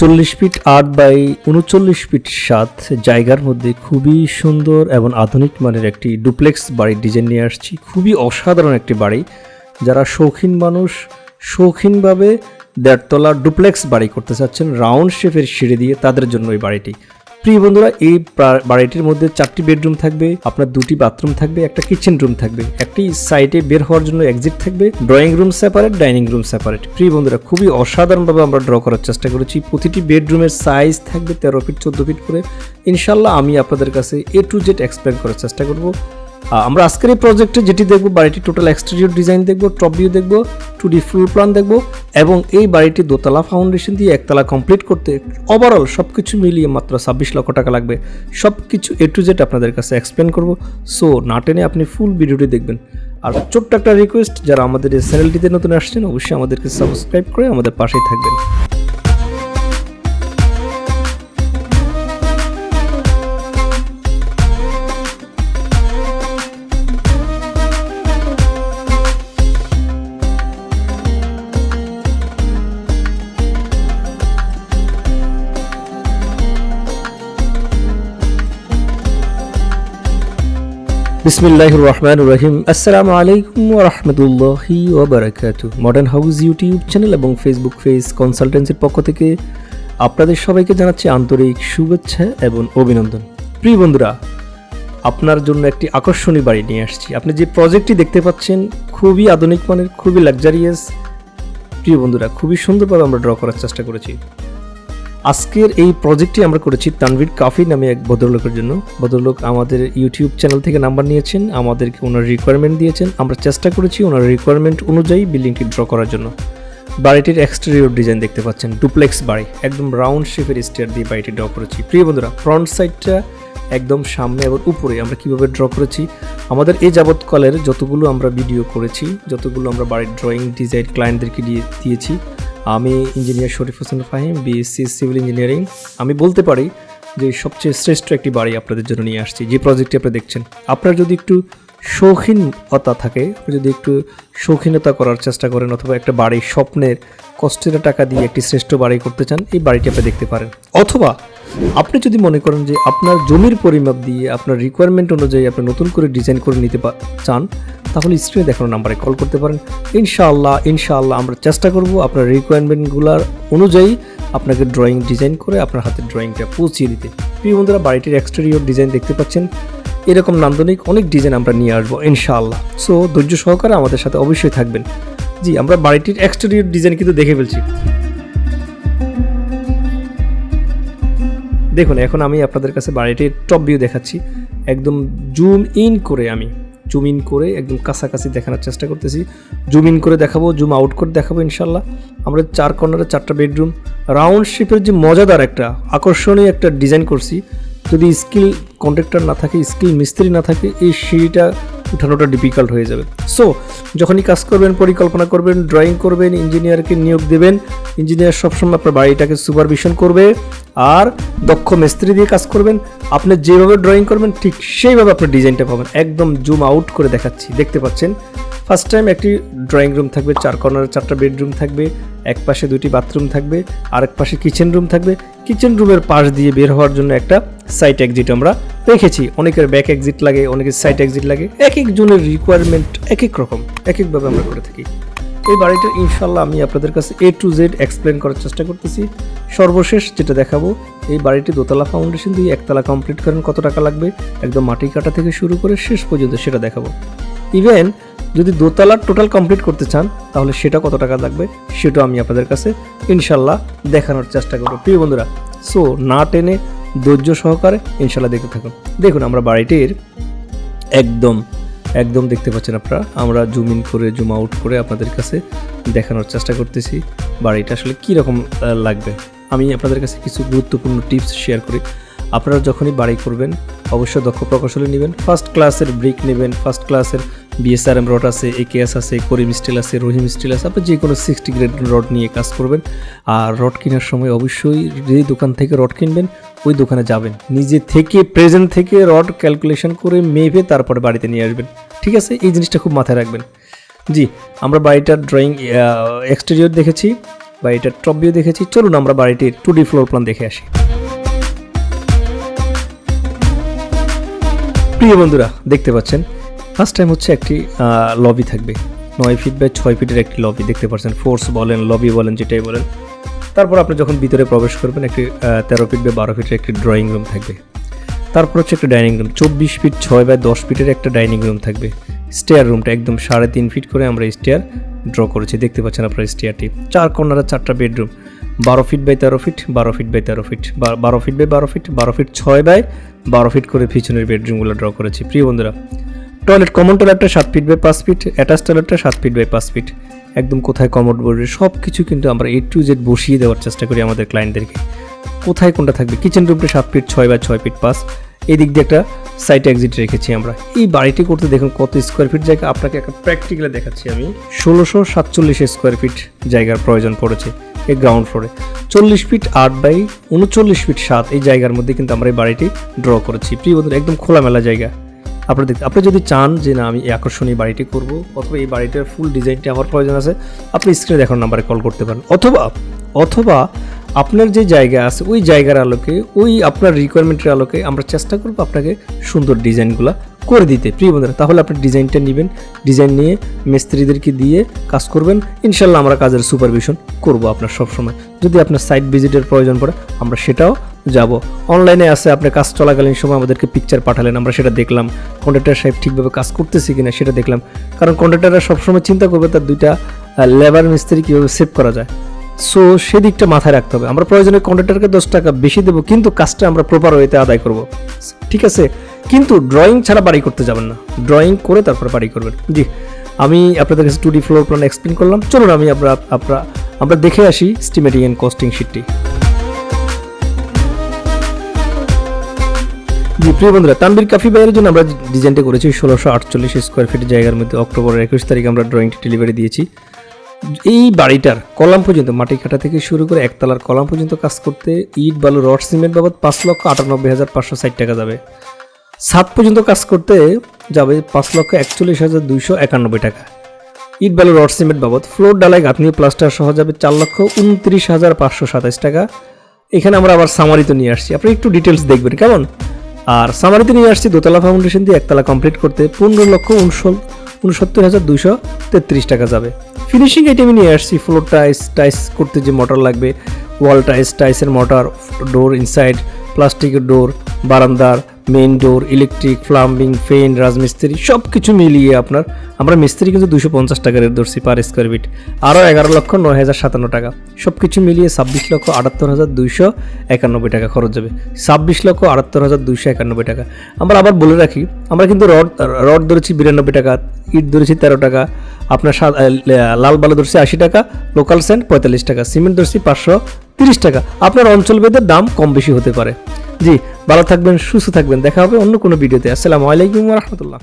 চল্লিশ ফিট আট বাই উনচল্লিশ ফিট সাত জায়গার মধ্যে খুবই সুন্দর এবং আধুনিক মানের একটি ডুপ্লেক্স বাড়ির ডিজাইন নিয়ে আসছি। খুবই অসাধারণ একটি বাড়ি। যারা শৌখিন মানুষ, শৌখিনভাবে দেড়তলা ডুপ্লেক্স বাড়ি করতে চাচ্ছেন, রাউন্ড শেপের সিঁড়ি দিয়ে তাদের জন্য এই বাড়িটি। প্রিয় বন্ধুরা, এই বাড়িটির মধ্যে চারটি বেডরুম থাকবে, আপনার দুটি বাথরুম থাকবে, একটা কিচেন রুম থাকবে, একটি সাইডে বের হওয়ার জন্য এক্সিট থাকবে drawing room separate dining room separate প্রিয় বন্ধুরা, খুবই অসাধারণভাবে আমরা ড্র করার চেষ্টা করেছি। প্রতিটি বেডরুমের সাইজ থাকবে তেরো ফিট চোদ্দ ফিট করে। ইনশাল্লাহ আমি আপনাদের কাছে এ টু জেড এক্সপ্লেন করার চেষ্টা করব। আমরা আজকের এই প্রজেক্টে যেটি দেখব, বাড়িটি টোটাল এক্সটেরিয়র ডিজাইন দেখব টপ ভিউ দেখব টু ডি ফুল প্ল্যান দেখব, এবং এই বাড়িটি দোতলা ফাউন্ডেশন দিয়ে একতলা কমপ্লিট করতে ওভারঅল সব কিছু মিলিয়ে মাত্র ছাব্বিশ লক্ষ টাকা লাগবে। সব কিছু এ টু জেড আপনাদের কাছে এক্সপ্লেন করব। সো না টেনে আপনি ফুল ভিডিওটি দেখবেন। আর ছোট্ট একটা রিকোয়েস্ট যারা আমাদের এই চ্যানেলটিতে নতুন আসছেন, অবশ্যই আমাদেরকে সাবস্ক্রাইব করে আমাদের পাশেই থাকবেন। বিসমিল্লাহ রহমান রহিম আসসালামু আলাইকুম রহমতুল্লাহি ওবরাকাতু। মডার্ন হাউস ইউটিউব চ্যানেল এবং ফেসবুক পেজ কনসালটেন্সির পক্ষ থেকে আপনাদের সবাইকে জানাচ্ছি আন্তরিক শুভেচ্ছা এবং অভিনন্দন। প্রিয় বন্ধুরা, আপনার জন্য একটি আকর্ষণীয় বাড়ি নিয়ে আসছি। আপনি যে প্রজেক্টটি দেখতে পাচ্ছেন, খুবই আধুনিক মানের, খুবই লাক্সারিয়াস প্রিয় বন্ধুরা, খুবই সুন্দরভাবে আমরা ড্র করার চেষ্টা করেছি। আজকের এই প্রজেক্টটি আমরা করেছি তানভীর কাফি নামে এক ভদ্রলোকের জন্য। ভদ্রলোক আমাদের ইউটিউব চ্যানেল থেকে নাম্বার নিয়েছেন, আমাদেরকে ওনার রিকোয়ারমেন্ট দিয়েছেন। আমরা চেষ্টা করেছি ওনার রিকোয়ারমেন্ট অনুযায়ী বিল্ডিংটি ড্র করার জন্য। বাড়িটির এক্সটেরিয়র ডিজাইন দেখতে পাচ্ছেন ডুপ্লেক্স বাড়ি, একদম রাউন্ড শেপের স্টেয়ার দিয়ে বাড়িটি ড্র করেছি। প্রিয় বন্ধুরা ফ্রন্ট সাইডটা একদম সামনে এবং উপরে আমরা কীভাবে ড্র করেছি, আমাদের এই যাবৎকালের যতগুলো আমরা ভিডিও করেছি, যতগুলো আমরা বাড়ির ড্রয়িং ডিজাইন ক্লায়েন্টদেরকে দিয়ে দিয়েছি আমি engineer Sharif Hossain Fahim BSc civil engineering আমি বলতে পারি যে সবচেয়ে শ্রেষ্ঠ একটি বাড়ি আপনাদের জন্য নিয়ে আসছি, যে প্রজেক্টটি আপনি দেখছেন। আপনার যদি একটু শৌখিনতা থাকে। যদি একটু শৌখিনতা করার চেষ্টা করেন অথবা একটা বাড়ির স্বপ্নের কষ্টের টাকা দিয়ে একটি শ্রেষ্ঠ বাড়ি করতে চান, এই বাড়িটি আপনি দেখতে পারেন। অথবা আপনি যদি মনে করেন যে আপনার জমির পরিমাপ দিয়ে আপনার রিকোয়ারমেন্ট অনুযায়ী আপনি নতুন করে ডিজাইন করে নিতে চান, তাহলে স্ক্রিনে দেখানো নাম্বারে কল করতে পারেন। ইনশাআল্লাহ ইনশাআল্লাহ আমরা চেষ্টা করব আপনার রিকোয়ারমেন্টগুলোর অনুযায়ী আপনাকে ড্রয়িং ডিজাইন করে আপনার হাতে ড্রয়িংটা পৌঁছিয়ে দিতে। প্রিয় বন্ধুরা, বাড়িটির এক্সটেরিয়র ডিজাইন দেখতে পাচ্ছেন। এরকম নান্দনিক অনেক ডিজাইন আমরা নিয়ে আসব, ইনশাআল্লাহ। সো ধৈর্য সহকারে আমাদের সাথে অবশ্যই থাকবেন। জি, আমরা বাড়িটির এক্সটেরিয়র ডিজাইন কিন্তু দেখে ফেলছি। দেখুন, এখন আমি আপনাদের কাছে বাড়িটির টপ ভিউ দেখাচ্ছি। একদম জুম ইন করে আমি জুম ইন করে একদম কাছাকাছি দেখানোর চেষ্টা করতেছি। জুম ইন করে দেখাবো জুম আউট করে দেখাবো ইনশাল্লাহ আমরা চার কর্নারে চারটা বেডরুম রাউন্ড শেপের যে মজাদার একটা, আকর্ষণীয় একটা ডিজাইন করছি। যদি স্কিল কন্ট্রাক্টর না থাকে, স্কিল মিস্ত্রি না থাকে, এই সিঁড়িটা উঠানোটা ডিফিকাল্ট হয়ে যাবে। সো যখনই কাজ করবেন, পরিকল্পনা করবেন ড্রয়িং করবেন ইঞ্জিনিয়ারকে নিয়োগ দেবেন ইঞ্জিনিয়ার সবসময় আপনার বাড়িটাকে সুপারভিশন করবে, আর দক্ষ মিস্ত্রি দিয়ে কাজ করবেন, আপনি যেভাবে ড্রয়িং করবেন, ঠিক সেইভাবে আপনার ডিজাইনটা পাবেন। একদম জুম আউট করে দেখাচ্ছি, দেখতে পাচ্ছেন? ফার্স্ট টাইম একটি ড্রয়িং রুম থাকবে, চার কর্নারে চারটা বেডরুম থাকবে এক পাশে দুটি বাথরুম থাকবে আর এক পাশে কিচেন রুম থাকবে। কিচেন রুমের পাশ দিয়ে বের হওয়ার জন্য একটা সাইট এক্সিট আমরা রেখেছি। অনেকের ব্যাক এক্সিট লাগে, অনেকের সাইট এক্সিট লাগে। এক একজনের রিকোয়ারমেন্ট এক এক রকম, এক একভাবে আমরা করে থাকি। এই বাড়িটার ইনশাল্লাহ আমি আপনাদের কাছে এ টু জেড এক্সপ্লেন করার চেষ্টা করতেছি। সর্বশেষ যেটা দেখাবো, এই বাড়িটি দোতলা ফাউন্ডেশন দিয়ে একতলা কমপ্লিট করেন কত টাকা লাগবে? একদম মাটি কাটা থেকে শুরু করে শেষ পর্যন্ত সেটা দেখাবো। ইভেন যদি দোতলা টোটাল কমপ্লিট করতে চান, তাহলে সেটা কত টাকা লাগবে সেটাও আমি আপনাদের কাছে ইনশাল্লাহ দেখানোর চেষ্টা করব। প্রিয় বন্ধুরা সো না টেনে ধৈর্য সহকারে ইনশাল্লাহ দেখতে থাকুন। দেখুন, আমরা বাড়িটির একদম একদম দেখতে পাচ্ছেন আপনারা, আমরা জুম ইন করে জুম আউট করে আপনাদের কাছে দেখানোর চেষ্টা করতেছি বাড়িটা আসলে কী রকম লাগবে। আমি আপনাদের কাছে কিছু গুরুত্বপূর্ণ টিপস শেয়ার করি। আপনারা যখনই বাড়ি করবেন, অবশ্যই দক্ষ প্রকৌশলী নেবেন ফার্স্ট ক্লাসের ব্রিক নেবেন ফার্স্ট ক্লাসের বিএসআরএম রড আছে একেএস আছে করিম স্টিল আছে রহিম স্টিল আছে, আপনি যে কোনো সিক্সটি গ্রেড রড নিয়ে কাজ করবেন। আর রড কেনার সময় অবশ্যই যে দোকান থেকে রড কিনবেন, ওই দোকানে যাবেন। নিজে থেকে প্রেজেন্ট থেকে রড ক্যালকুলেশন করে মেপে তারপরে বাড়িতে নিয়ে আসবেন। ঠিক আছে? এই জিনিসটা খুব মাথায় রাখবেন। জি, আমরা বাড়িটার ড্রয়িং এক্সটেরিয়র দেখেছি, বাড়িটার টপ ভিউ দেখেছি। চলুন আমরা বাড়িটির টু ডি ফ্লোর প্ল্যান দেখে আসি। প্রিয় বন্ধুরা, দেখতে পাচ্ছেন? ফার্স্ট টাইম হচ্ছে একটি লবি থাকবে। নয় ফিট বাই ছয় ফিটের একটি লবি দেখতে পাচ্ছেন ফোর্স বলেন লবি বলেন, যেটাই বলেন। তারপর আপনি যখন ভিতরে প্রবেশ করবেন, একটি তেরো ফিট বা বারো ফিটের একটি ড্রয়িং রুম থাকবে। তারপর হচ্ছে একটা ডাইনিং রুম চব্বিশ ফিট ছয় বাই দশ ফিটের একটা ডাইনিং রুম থাকবে। স্টেয়ার রুমটা একদম সাড়ে তিন ফিট করে আমরা স্টেয়ার ড্র করেছি। দেখতে পাচ্ছেন আপনার স্টেয়ারটি চার কর্নারে চারটা বেডরুম বারো ফিট বাই তেরো ফিট বারো ফিট বাই তেরো ফিট বারো ফিট বাই বারো ফিট বারো ফিট ছয় বাই বারো ফিট করে পিছনের বেডরুমগুলো ড্র করেছি। প্রিয় বন্ধুরা টয়লেট কমন টয়লেটটা সাত ফিট বাই পাঁচ ফিট অ্যাটাচ টয়লেটটা সাত ফিট বাই পাঁচ ফিট একদম কোথায় কমোড বসবে সব কিছু কিন্তু আমরা এ টু জেড বসিয়ে দেওয়ার চেষ্টা করি আমাদের ক্লায়েন্টদেরকে কোথায় কোনটা থাকবে? কিচেন রুমটা সাত ফিট ছয় বা ছয় ফিট পাঁচ। এই দিক দিয়ে একটা সাইট এক্সিট রেখেছি আমরা। এই বাড়িটি করতে দেখুন কত স্কোয়ার ফিট জায়গা। আপনাকে একটা প্র্যাকটিক্যালে দেখাচ্ছি আমি। ষোলোশো সাতচল্লিশ স্কোয়ার ফিট জায়গার প্রয়োজন পড়েছে এই গ্রাউন্ড ফ্লোরে চল্লিশ ফিট আট বাই উনচল্লিশ ফিট সাত এই জায়গার মধ্যে কিন্তু আমরা এই বাড়িটি ড্র করেছি। প্রিয় বন্ধুরা, একদম খোলামেলা জায়গা। আপনারা দেখতে আপনি যদি চান যে না, আমি এই আকর্ষণীয় বাড়িটি করব, অথবা এই বাড়িটার ফুল ডিজাইনটি আমার প্রয়োজন আছে, আপনি স্ক্রিনে দেখার নাম্বারে কল করতে পারেন। অথবা অথবা আপনার যে জায়গা আছে, ওই জায়গার আলোকে, ওই আপনার রিকোয়ারমেন্টের আলোকে আমরা চেষ্টা করব আপনাকে সুন্দর ডিজাইনগুলো করে দিতে। প্রিয় বন্ধুরা, তাহলে আপনি ডিজাইনটা নেবেন, ডিজাইন নিয়ে মিস্ত্রিদেরকে দিয়ে কাজ করবেন। ইনশাল্লাহ আমরা কাজের সুপারভিশন করব আপনার সবসময়। যদি আপনার সাইট ভিজিটের প্রয়োজন পড়ে, আমরা সেটাও যাব। অনলাইনে আছে, আপনি কাজ চলাকালীন সময় আমাদেরকে পিকচার পাঠালেন, আমরা সেটা দেখলাম। কন্ট্রাক্টর সাহেব ঠিকভাবে কাজ করতেছে কিনা সেটা দেখলাম। কারণ কন্ট্রাক্টররা সবসময় চিন্তা করবে তার দুইটা লেবার মিস্ত্রি কীভাবে সেভ করা যায়। সো সেদিকটা মাথায় রাখতে হবে। আমরা প্রয়োজনে কন্ট্রাক্টরকে দশ টাকা বেশি দেবো, কিন্তু কাজটা আমরা প্রপার ওয়েতে আদায় করব। ঠিক আছে? কিন্তু ড্রয়িং ছাড়া বাড়ি করতে যাবেন না। ড্রয়িং করে তারপর বাড়ি করবেন। জি, আমি আপনাদের কাছে two D floor plan explain করলাম। চলুন আমি আমরা আপনারা, আমরা দেখে আসি স্টিমেটিং অ্যান্ড কস্টিং শিটটি জি, প্রিয় বন্ধুরা তানবীর কাফি বাইরের জন্য আমরা ডিজাইনটা করেছি। ষোলোশো আটচল্লিশ স্কোয়ার ফিট জায়গার মধ্যে অক্টোবরের একুশ তারিখে আমরা ড্রয়িংটি ডেলিভারি দিয়েছি। এই বাড়িটার কলাম পর্যন্ত, মাটি কাটা থেকে শুরু করে একতলার কলাম পর্যন্ত কাজ করতে ইট, বালু, রড, সিমেন্ট বাবদ পাঁচ লক্ষ আটানব্বই হাজার পাঁচশো ষাট টাকা যাবে। সাত পর্যন্ত কাজ করতে যাবে পাঁচ লক্ষ একচল্লিশ হাজার দুইশো একানব্বই টাকা। ইট, বালু, রড, সিমেন্ট বাবদ ফ্লোর, ডালাই, গাঁথনি, প্লাস্টার সহ যাবে চার লক্ষ উনত্রিশ হাজার পাঁচশো সাতাশ টাকা। এখানে আমরা আবার সামারিতে নিয়ে আসছি। আপনি একটু ডিটেলস দেখবেন, কেমন? আর সামারিতে নিয়ে আসছি, দোতলা ফাউন্ডেশন দিয়ে একতলা কমপ্লিট করতে পনেরো লক্ষ উনসল উনসত্তর হাজার দুইশো তেত্রিশ টাকা যাবে। ফিনিশিং আইটেমে নিয়ে আসছি ফ্লোর টাইস টাইস করতে যে মোটর লাগবে ওয়াল টাইস টাইসের মোটর ডোর ইনসাইড প্লাস্টিকের ডোর, বারান্দার main door electric plumbing fan রাজমিস্ত্রি সব কিছু মিলিয়ে আপনার, আমরা মিস্ত্রি কিন্তু দুশো পঞ্চাশ টাকা রেট ধরছি পার স্কোয়ার ফিট আরও এগারো লক্ষ নয় হাজার সাতান্ন টাকা। সব কিছু মিলিয়ে ছাব্বিশ লক্ষ আটাত্তর হাজার দুইশো একানব্বই টাকা খরচ যাবে। ছাব্বিশ লক্ষ আটাত্তর হাজার দুইশো একানব্বই টাকা। আমরা আবার বলে রাখি, আমরা কিন্তু রড রড ধরেছি বিরানব্বই টাকা, ইট ধরেছি তেরো টাকা, আপনার লাল বালু ধরছি আশি টাকা লোকাল সেন্ট পঁয়তাল্লিশ টাকা সিমেন্ট ধরছি পাঁচশো তিরিশ টাকা। আপনার অঞ্চল ভেদে দাম কম বেশি হতে পারে। জি, ভালো থাকবেন, সুস্থ থাকবেন। দেখা হবে অন্য কোনো ভিডিওতে। আসসালামু আলাইকুম রহমতুল্লাহ।